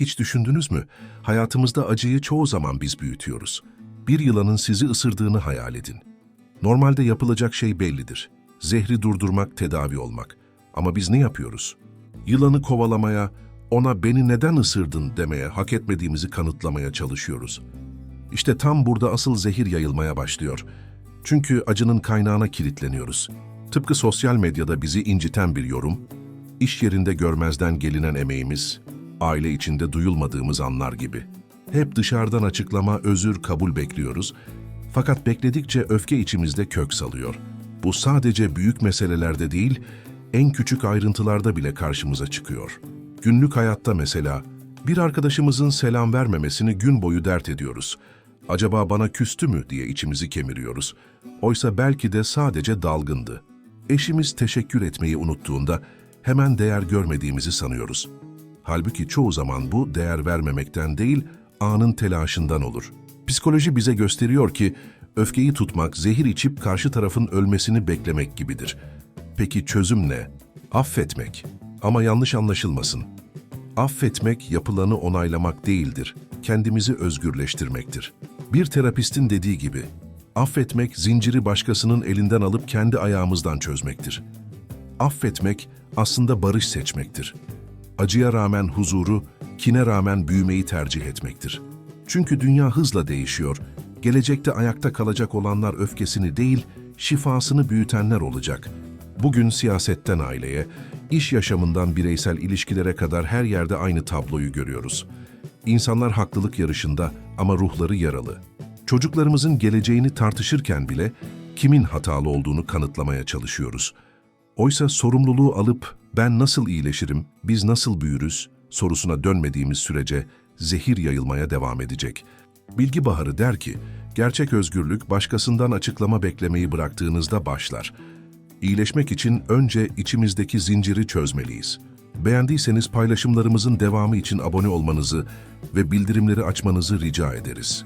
Hiç düşündünüz mü? Hayatımızda acıyı çoğu zaman biz büyütüyoruz. Bir yılanın sizi ısırdığını hayal edin. Normalde yapılacak şey bellidir. Zehri durdurmak, tedavi olmak. Ama biz ne yapıyoruz? Yılanı kovalamaya, ona beni neden ısırdın demeye, hak etmediğimizi kanıtlamaya çalışıyoruz. İşte tam burada asıl zehir yayılmaya başlıyor. Çünkü acının kaynağına kilitleniyoruz. Tıpkı sosyal medyada bizi inciten bir yorum, iş yerinde görmezden gelinen emeğimiz, aile içinde duyulmadığımız anlar gibi. Hep dışarıdan açıklama, özür, kabul bekliyoruz. Fakat bekledikçe öfke içimizde kök salıyor. Bu sadece büyük meselelerde değil, en küçük ayrıntılarda bile karşımıza çıkıyor. Günlük hayatta mesela, bir arkadaşımızın selam vermemesini gün boyu dert ediyoruz. Acaba bana küstü mü diye içimizi kemiriyoruz. Oysa belki de sadece dalgındı. Eşimiz teşekkür etmeyi unuttuğunda hemen değer görmediğimizi sanıyoruz. Halbuki çoğu zaman bu değer vermemekten değil, anın telaşından olur. Psikoloji bize gösteriyor ki öfkeyi tutmak, zehir içip karşı tarafın ölmesini beklemek gibidir. Peki çözüm ne? Affetmek. Ama yanlış anlaşılmasın. Affetmek yapılanı onaylamak değildir, kendimizi özgürleştirmektir. Bir terapistin dediği gibi, affetmek zinciri başkasının elinden alıp kendi ayağımızdan çözmektir. Affetmek aslında barış seçmektir. Acıya rağmen huzuru, kine rağmen büyümeyi tercih etmektir. Çünkü dünya hızla değişiyor. Gelecekte ayakta kalacak olanlar öfkesini değil, şifasını büyütenler olacak. Bugün siyasetten aileye, iş yaşamından bireysel ilişkilere kadar her yerde aynı tabloyu görüyoruz. İnsanlar haklılık yarışında ama ruhları yaralı. Çocuklarımızın geleceğini tartışırken bile kimin hatalı olduğunu kanıtlamaya çalışıyoruz. Oysa sorumluluğu alıp ben nasıl iyileşirim, biz nasıl büyürüz sorusuna dönmediğimiz sürece zehir yayılmaya devam edecek. Bilgi Baharı der ki, gerçek özgürlük başkasından açıklama beklemeyi bıraktığınızda başlar. İyileşmek için önce içimizdeki zinciri çözmeliyiz. Beğendiyseniz paylaşımlarımızın devamı için abone olmanızı ve bildirimleri açmanızı rica ederiz.